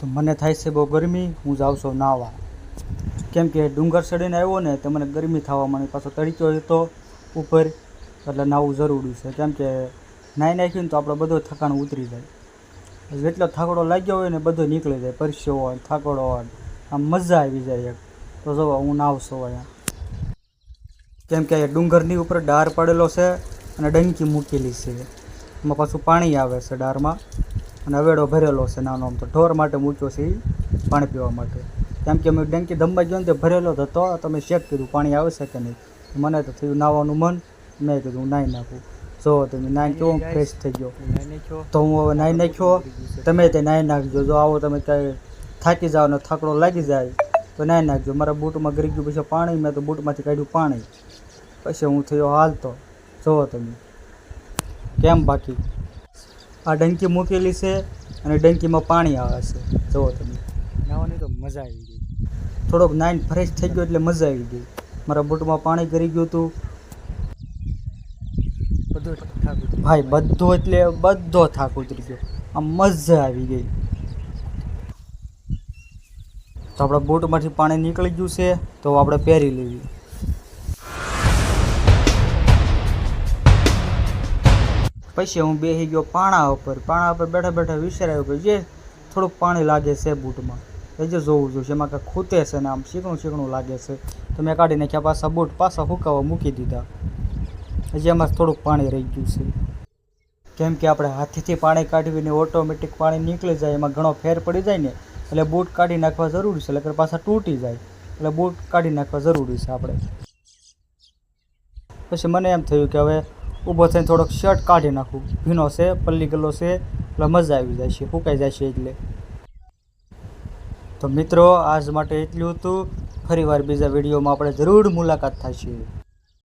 તો મને થાય છે બહુ ગરમી, હું જાઉં છું નાવા. કેમ કે ડુંગર ચડીને આવ્યો ને તો મને ગરમી થવા માંડી, પાછો તડક્યો હતો ઉપર. એટલે નાવું જરૂરી છે. કેમ કે નાહી નાખ્યું ને તો આપણો બધો થકાણ ઉતરી જાય. જેટલો થાકડો લાગ્યો હોય ને બધો નીકળી જાય. પરસ્યો હોય, થાકડો હોય. આમ મજા આવી જાય એક. તો જો હું નાહશો અહીંયા. કેમ કે ડુંગરની ઉપર ડાર પડેલો છે અને ડંકી મૂકેલી છે. એમાં પાછું પાણી આવે છે ડારમાં. અને અવેડો ભરેલો છે નાનો આમ તો. ઢોર માટે મૂક્યો છે પાણી પીવા માટે. કેમ કે અમે ડંકી ધમવા ગયો ને તે ભરેલો જ હતો તમે ચેક કર્યું પાણી આવશે કે નહીં. મને તો થયું નાવાનું મન મેં કીધું હું નાહી નાખું. જો તમે નાહી કેવો ફ્રેશ થઈ ગયો. તો હું હવે નાહી નાખ્યો તમે તે નાહી નાખજો. જો આવો તમે કાંઈ થાકી જાઓ ને થાકડો લાગી જાય તો નાહી નાખજો. મારા બૂટમાં ગરી ગયું પછી પાણી મેં તો બૂટમાંથી કાઢ્યું પાણી. પછી હું થયો હાલતો જુઓ તમે. કેમ બાકી? આ ડંકી મૂકેલી છે અને ડંકીમાં પાણી આવે છે. જુઓ તમે. નાવાની તો મજા આવી ગઈ. થોડોક નાઈન ફ્રેશ થઈ ગયો એટલે મજા આવી ગઈ. મારા બૂટમાં પાણી ગરી ગયું હતું. બધું ભાઈ બધો એટલે બધો થાક ઉતરી ગયો. આમ મજા આવી ગઈ. તો આપણા બૂટમાંથી પાણી નીકળી ગયું છે તો આપણે પહેરી લેવી પછી હું બેસી ગયો પાણા ઉપર. પાણા ઉપર બેઠા બેઠા વિસરાયો કે જે થોડુંક પાણી લાગે છે બૂટમાં. એ જે જોવું જોઈએ એમાં કાંઈ ખૂતે છે ને આમ શીકણું શીકણું લાગે છે. તો મેં કાઢી નાખ્યા, પાછા બૂટ પાછા હુકાવા મૂકી દીધા. હજી એમાં થોડુંક પાણી રહી ગયું છે. કેમ કે આપણે હાથેથી પાણી કાઢવીને ઓટોમેટિક પાણી નીકળી જાય, એમાં ઘણો ફેર પડી જાય ને, એટલે બૂટ કાઢી નાખવા જરૂરી છે એટલે પાછા તૂટી જાય. એટલે બૂટ કાઢી નાખવા જરૂરી છે આપણે. પછી મને એમ થયું કે હવે ઊભો થઈને થોડોક શર્ટ કાઢી નાખું. ભીનો છે, પલ્લી ગલો છે, એટલે મજા આવી જાય છે, ફૂંકાઈ જાય છે એટલે. તો મિત્રો, આજ માટે એટલું હતું. ફરીવાર બીજા વિડીયોમાં આપણે જરૂર મુલાકાત થશે.